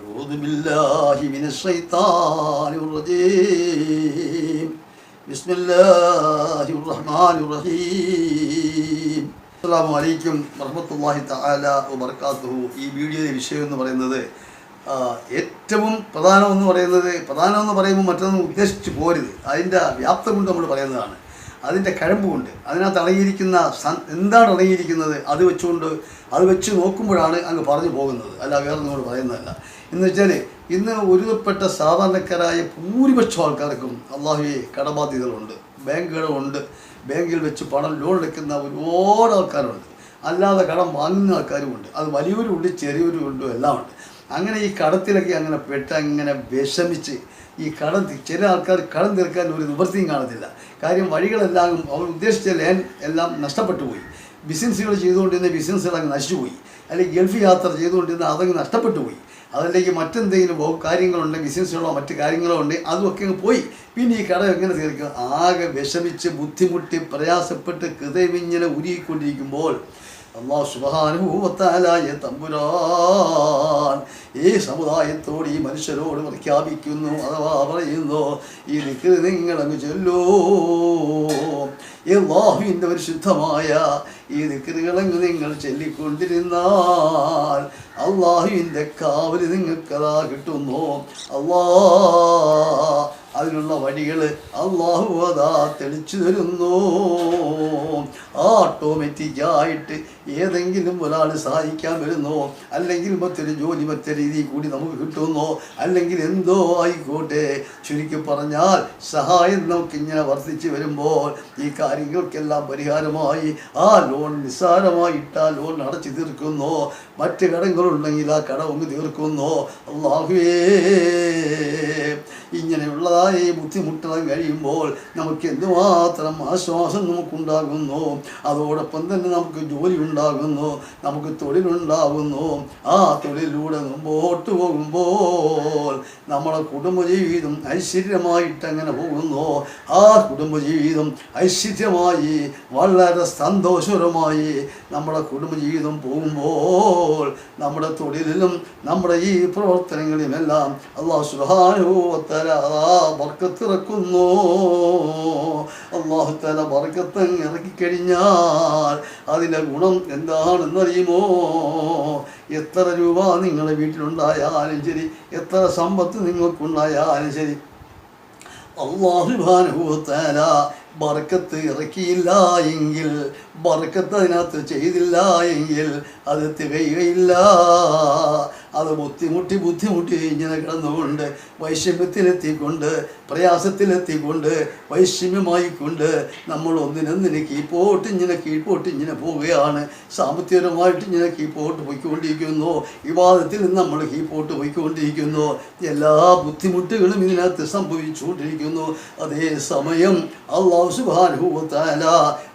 أعوذ بالله من الشيطان الرجيم بسم الله الرحمن الرحيم അസ്സാം വലൈക്കും വർഹമത്തല്ലാഹി തആല വബർക്കാത്തുഹു ഈ വീഡിയോയുടെ വിഷയം എന്ന് പറയുന്നത് ആ, ഏറ്റവും പ്രധാനമെന്ന് പറയുന്നത് പ്രധാനമെന്ന് പറയുമ്പോൾ മറ്റൊന്നും ഉദ്ദേശിച്ച് പോരുത് അതിൻ്റെ വ്യാപ്തം കൊണ്ട് നമ്മൾ പറയുന്നതാണ് അതിന്റെ കഴമ്പുമുണ്ട് അതിനകത്ത് അടങ്ങിയിരിക്കുന്ന എന്താണ് അടങ്ങിയിരിക്കുന്നത്? അത് വെച്ചുകൊണ്ട് അത് വെച്ച് നോക്കുമ്പോഴാണ് അങ്ങ് പറഞ്ഞു പോകുന്നത്. അല്ല വേറെ നമ്മൾ പറയുന്നതല്ല. എന്ന് വെച്ചാൽ ഇന്ന് ഒരുപ്പെട്ട സാധാരണക്കാരായ ഭൂരിപക്ഷം ആൾക്കാർക്കും അള്ളാഹുവെ കടബാധ്യതകളുണ്ട്. ബാങ്കുകളുണ്ട്. ബാങ്കിൽ വെച്ച് പണം ലോൺ എടുക്കുന്ന ഒരുപാട് ആൾക്കാരുണ്ട്. അല്ലാതെ കടം വാങ്ങുന്ന ആൾക്കാരുമുണ്ട്. അത് വലിയവരുണ്ട് ചെറിയവരുമുണ്ട് എല്ലാം ഉണ്ട് അങ്ങനെ ഈ കടത്തിലൊക്കെ അങ്ങനെ പെട്ട് അങ്ങനെ വിഷമിച്ച് ഈ കടം ചില ആൾക്കാർ കടം തീർക്കാൻ ഒരു നിവൃത്തിയും കാണത്തില്ല. കാര്യം വഴികളെല്ലാം അവർ ഉദ്ദേശിച്ച ലേൻ എല്ലാം നഷ്ടപ്പെട്ടു പോയി. ബിസിനസ്സുകൾ ചെയ്തുകൊണ്ടിരുന്ന ബിസിനസ്സുകൾ അങ്ങ് നശിച്ചുപോയി അല്ലെങ്കിൽ ഗൾഫ് യാത്ര ചെയ്തുകൊണ്ടിരുന്ന അതങ്ങ് നഷ്ടപ്പെട്ടു പോയി. അതല്ലെങ്കിൽ മറ്റെന്തെങ്കിലും കാര്യങ്ങളുണ്ട് ബിസിനസ്സുകളോ മറ്റു കാര്യങ്ങളോ ഉണ്ട് അതുമൊക്കെ അങ്ങ് പോയി. പിന്നെ ഈ കടം എങ്ങനെ തീർക്കുക ആകെ വിഷമിച്ച് ബുദ്ധിമുട്ടി പ്രയാസപ്പെട്ട് ഹൃദയമിങ്ങനെ ഉരുകിക്കൊണ്ടിരിക്കുമ്പോൾ അള്ളാഹു സുബാനുഭൂവത്താലായ തമ്പുരാൻ ഈ സമുദായത്തോട് ഈ മനുഷ്യരോട് പ്രഖ്യാപിക്കുന്നു അഥവാ പറയുന്നു ഈ ദിക്ക് നിങ്ങളങ്ങ് ചൊല്ലൂ. ഈ ഒരു പരിശുദ്ധമായ ഈ ദിക്കറുകളങ്ങ് നിങ്ങൾ ചൊല്ലിക്കൊണ്ടിരുന്നാൽ അള്ളാഹുവിന്റെ കാവൽ നിങ്ങൾക്കതാ കിട്ടുന്നു. അള്ളാ അതിനുള്ള വഴികൾ അള്ളാഹു അതാ തെളിച്ചു തരുന്നു. ഓട്ടോമാറ്റിക്കായിട്ട് ഏതെങ്കിലും ഒരാൾ സഹായിക്കാൻ വരുന്നോ? അല്ലെങ്കിൽ മറ്റൊരു ജോലി മറ്റൊരു രീതിയിൽ കൂടി നമുക്ക് കിട്ടുന്നോ? അല്ലെങ്കിൽ എന്തോ ആയിക്കോട്ടെ. ചുരുക്കി പറഞ്ഞാൽ സഹായം നമുക്ക് ഇങ്ങനെ വർദ്ധിച്ചു വരുമ്പോൾ ഈ കാര്യങ്ങൾക്കെല്ലാം പരിഹാരമായി ആ ലോൺ നിസ്സാരമായിട്ട് ആ ലോൺ അടച്ചു തീർക്കുന്നു. മറ്റ് കടങ്ങളുണ്ടെങ്കിൽ ആ കടവും തീർക്കുന്നു. അള്ളാഹുവേ ഇങ്ങനെയുള്ളതായ ഈ കഴിയുമ്പോൾ നമുക്ക് എന്തുമാത്രം ആശ്വാസം നമുക്കുണ്ടാകുന്നു. അതോടൊപ്പം തന്നെ നമുക്ക് ജോലി ഉണ്ടാകുന്നു നമുക്ക് തൊഴിലുണ്ടാകുന്നു. ആ തൊഴിലിലൂടെ മുമ്പോട്ട് പോകുമ്പോൾ നമ്മുടെ കുടുംബജീവിതം ഐശ്വര്യമായിട്ട് അങ്ങനെ പോകുന്നു. ആ കുടുംബജീവിതം ഐശ്വര്യമായി വളരെ സന്തോഷകരമായി നമ്മുടെ കുടുംബജീവിതം പോകുമ്പോൾ നമ്മുടെ തൊഴിലിലും നമ്മുടെ ഈ പ്രവർത്തനങ്ങളിലുമെല്ലാം അള്ളാഹു സുഹാനുഭവത്തല ബർക്കത്തിറക്കുന്നു. അള്ളാഹു തല ബർക്കത്ത് ഇറക്കിക്കഴിഞ്ഞാൽ അതിന്റെ ഗുണം എന്താണെന്നറിയുമോ? എത്ര രൂപ നിങ്ങളുടെ വീട്ടിലുണ്ടായാലും ശരി എത്ര സമ്പത്ത് നിങ്ങൾക്കുണ്ടായാലും ശരി അള്ളാഹുബാനുഭവത്താല ബർക്കത്ത് ഇറക്കിയില്ല എങ്കിൽ ബർക്കത്ത് അതിനകത്ത് ചെയ്തില്ല എങ്കിൽ അത് തികയുകയില്ല. അത് ബുദ്ധിമുട്ടി ബുദ്ധിമുട്ടി ഇങ്ങനെ കിടന്നുകൊണ്ട് വൈഷമ്യത്തിലെത്തിക്കൊണ്ട് പ്രയാസത്തിലെത്തിക്കൊണ്ട് വൈഷമ്യമായിക്കൊണ്ട് നമ്മൾ ഒന്നിനൊന്നിന് കീപ്പോട്ട് ഇങ്ങനെ കീഴ്പോട്ട് ഇങ്ങനെ പോവുകയാണ്. സാമ്പത്തികപരമായിട്ട് ഇങ്ങനെ കീപ്പോട്ട് പോയിക്കൊണ്ടിരിക്കുന്നു. വിവാദത്തിൽ നമ്മൾ കീപ്പോട്ട് പോയിക്കൊണ്ടിരിക്കുന്നു. എല്ലാ ബുദ്ധിമുട്ടുകളും ഇതിനകത്ത് സംഭവിച്ചുകൊണ്ടിരിക്കുന്നു. അതേ സമയം അള്ളാഹു സുബാനുഭവത്താല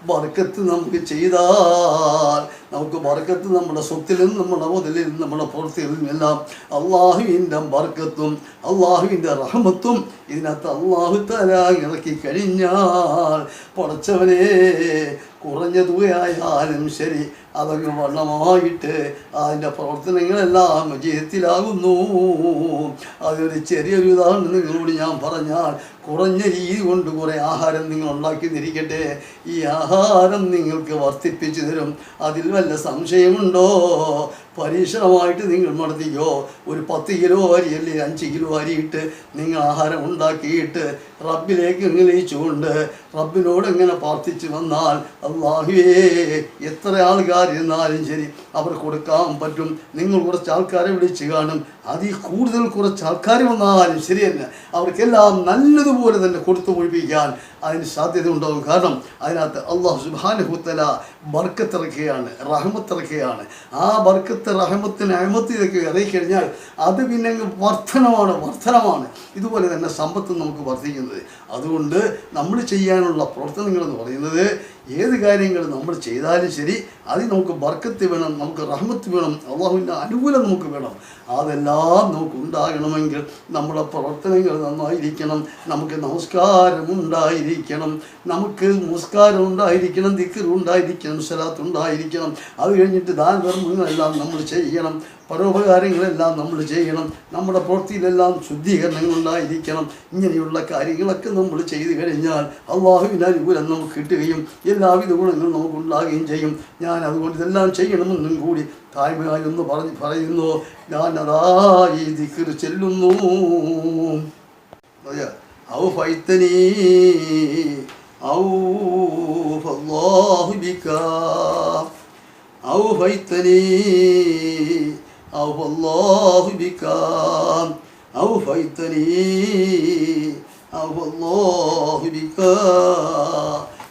ബർക്കത്ത് നമുക്ക് ചെയ്താൽ. നമുക്ക് ബർക്കത്ത് നമ്മുടെ സ്വത്തിലും നമ്മുടെ മുതലിലും നമ്മുടെ പുറത്തിലും എല്ലാം അള്ളാഹുവിന്റെ ബർക്കത്തും അള്ളാഹുവിന്റെ റഹമത്തും ഇതിനകത്ത് അള്ളാഹു തല ഇറക്കി കഴിഞ്ഞാൽ പടച്ചവനെ കുറഞ്ഞ തുകയായാലും ശരി അതങ്ങ് വണ്ണമായിട്ട് അതിന്റെ പ്രവർത്തനങ്ങളെല്ലാം വിജയത്തിലാകുന്നു. അതൊരു ചെറിയൊരു ഉദാഹരണം നിങ്ങളോട് ഞാൻ പറഞ്ഞാൽ കുറഞ്ഞ രീതി കൊണ്ട് കുറേ ആഹാരം നിങ്ങൾ ഉണ്ടാക്കി നിരിക്കട്ടെ ഈ ആഹാരം നിങ്ങൾക്ക് വർദ്ധിപ്പിച്ചു തരും. അതിൽ വല്ല സംശയമുണ്ടോ? പരീക്ഷണമായിട്ട് നിങ്ങൾ നടത്തിക്കോ ഒരു പത്ത് കിലോ അരി അല്ലെങ്കിൽ അഞ്ച് കിലോ അരിയിട്ട് നിങ്ങൾ ആഹാരം ഉണ്ടാക്കിയിട്ട് റബ്ബിലേക്ക് ഇങ്ങനെയിച്ചുകൊണ്ട് റബ്ബിനോട് ഇങ്ങനെ പ്രാർത്ഥിച്ചു വന്നാൽ അള്ളാഹുവേ എത്ര ആൾക്കാരിരുന്നാലും ശരി അവർ കൊടുക്കാൻ പറ്റും. നിങ്ങൾ കുറച്ച് ആൾക്കാരെ വിളിച്ച് കാണും. അതിൽ കൂടുതൽ കുറച്ച് ആൾക്കാർ വന്നാലും ശരി തന്നെ. അവർക്കെല്ലാം നല്ലതുപോലെ തന്നെ കൊടുത്തു മുഴുവിക്കാൻ അതിന് സാധ്യത ഉണ്ടാകും കാരണം അതിനകത്ത് അള്ളാഹു സുബാനുഹുത്തല ബർക്കത്തിറക്കുകയാണ് റഹമത്തിറക്കുകയാണ്. ആ ബർക്കത്ത് റഹമത്തിന് അഹമത്തിലേക്ക് ഇറങ്ങിക്കഴിഞ്ഞാൽ അത് പിന്നെ വർധനമാണ് വർധനമാണ്. ഇതുപോലെ തന്നെ സമ്പത്തും നമുക്ക് വർദ്ധിക്കുന്നത്. അതുകൊണ്ട് നമ്മൾ ചെയ്യാനുള്ള പ്രവർത്തനങ്ങൾ എന്ന് പറയുന്നത് ഏത് കാര്യങ്ങൾ നമ്മൾ ചെയ്താലും ശരി അതിൽ നമുക്ക് ബർക്കത്ത് വേണം നമുക്ക് റഹ്മത്ത് വേണം അള്ളാഹുവിന്റെ അനുകൂലം നമുക്ക് വേണം. അതെല്ലാം നമുക്ക് ഉണ്ടാകണമെങ്കിൽ നമ്മുടെ പ്രവർത്തനങ്ങൾ നന്നായിരിക്കണം നമുക്ക് നമസ്കാരം ഉണ്ടായിരിക്കണം നമുക്ക് നമസ്കാരം ഉണ്ടായിരിക്കണം ദിക്കർ ഉണ്ടായിരിക്കണം സ്വലാത്ത് ഉണ്ടായിരിക്കണം. അത് കഴിഞ്ഞിട്ട് ദാനധർമ്മങ്ങളെല്ലാം നമ്മൾ ചെയ്യണം പരോപകാരങ്ങളെല്ലാം നമ്മൾ ചെയ്യണം നമ്മുടെ പ്രവൃത്തിയിലെല്ലാം ശുദ്ധീകരണങ്ങൾ ഉണ്ടായിരിക്കണം. ഇങ്ങനെയുള്ള കാര്യങ്ങളൊക്കെ നമ്മൾ ചെയ്തു കഴിഞ്ഞാൽ അള്ളാഹുവിന്റെ അനുകൂലം നമുക്ക് കിട്ടുകയും എല്ലാവിധ ഗുണങ്ങളും നമുക്ക് ഉണ്ടാകുകയും ചെയ്യും. ഞാൻ അതുകൊണ്ട് ഇതെല്ലാം ചെയ്യണമെന്നും കൂടി താഴ്മയായി ഒന്ന് പറഞ്ഞ് പറയുന്നു. ഞാൻ അതാ ഈ ദിക്കർ ചെല്ലുന്നു. ഔ ഫൈത്തനീ. ഔ ഫല്ലാഹു ബിക. ഔ ഫൈത്തനീ. ഔ ഫല്ലാഹു ബിക. ഔ ഫൈത്തനീ. ഔ ഫല്ലാഹു ബിക.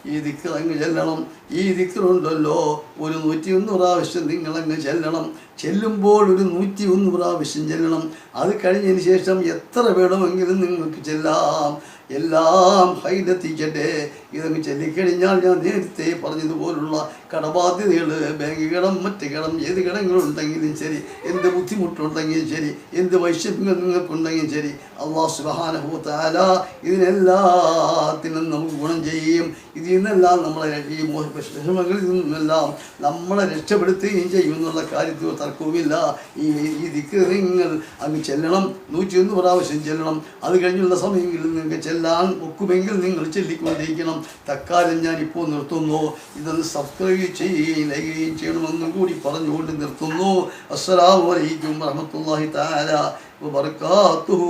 ഈ ദിക്കർ അങ്ങ് ചെല്ലണം. ഈ ദിക്കറുണ്ടല്ലോ ഒരു നൂറ്റി ഒന്ന് പ്രാവശ്യം നിങ്ങളങ്ങ് ചെല്ലണം. ചെല്ലുമ്പോൾ ഒരു നൂറ്റി ഒന്ന് പ്രാവശ്യം ചെല്ലണം. അത് കഴിഞ്ഞതിന് ശേഷം എത്ര വേണമെങ്കിലും നിങ്ങൾക്ക് ചെല്ലാം. എല്ലാം ഹൈലെത്തിക്കട്ടെ. ഇതങ്ങ് ചൊല്ലിക്കഴിഞ്ഞാൽ ഞാൻ നേരത്തെ പറഞ്ഞതുപോലുള്ള കടബാധ്യതകൾ ബാങ്ക് കടം മറ്റ് കടം ഏത് കടങ്ങളുണ്ടെങ്കിലും ശരി എന്ത് ബുദ്ധിമുട്ടുണ്ടെങ്കിലും ശരി എന്ത് വൈഷമ്യങ്ങൾ നിങ്ങൾക്കുണ്ടെങ്കിലും ശരി അള്ളാഹ് സുബഹാനഹൂത്താല ഇതിനെല്ലാത്തിനും നമുക്ക് ഗുണം ചെയ്യും. ഇതിൽ നിന്നെല്ലാം നമ്മളെ ഈ വിഷമങ്ങളിൽ നിന്നെല്ലാം നമ്മളെ രക്ഷപ്പെടുത്തുകയും ചെയ്യും എന്നുള്ള കാര്യത്തിൽ തർക്കവുമില്ല. ഈ ഈ ദിക്ക് നിങ്ങൾ അങ്ങ് ചെല്ലണം. നൂറ്റിയൊന്ന് പ്രാവശ്യം ചെല്ലണം. അത് കഴിഞ്ഞുള്ള സമയങ്ങളിൽ നിങ്ങൾക്ക് ചെല്ലാൻ ഒക്കുമെങ്കിൽ നിങ്ങൾ ചൊല്ലിക്കൊണ്ടിരിക്കണം. തക്കാലം ഞാൻ ഇപ്പോൾ നിർത്തുന്നു. ഇതൊന്ന് സബ്സ്ക്രൈബ് ചെയ്യുകയും ചെയ്യണമെന്നും കൂടി പറഞ്ഞുകൊണ്ട് നിർത്തുന്നു. അസ്സലാമു അലൈക്കും വറഹ്മത്തുള്ളാഹി തആല വബറകാതുഹു.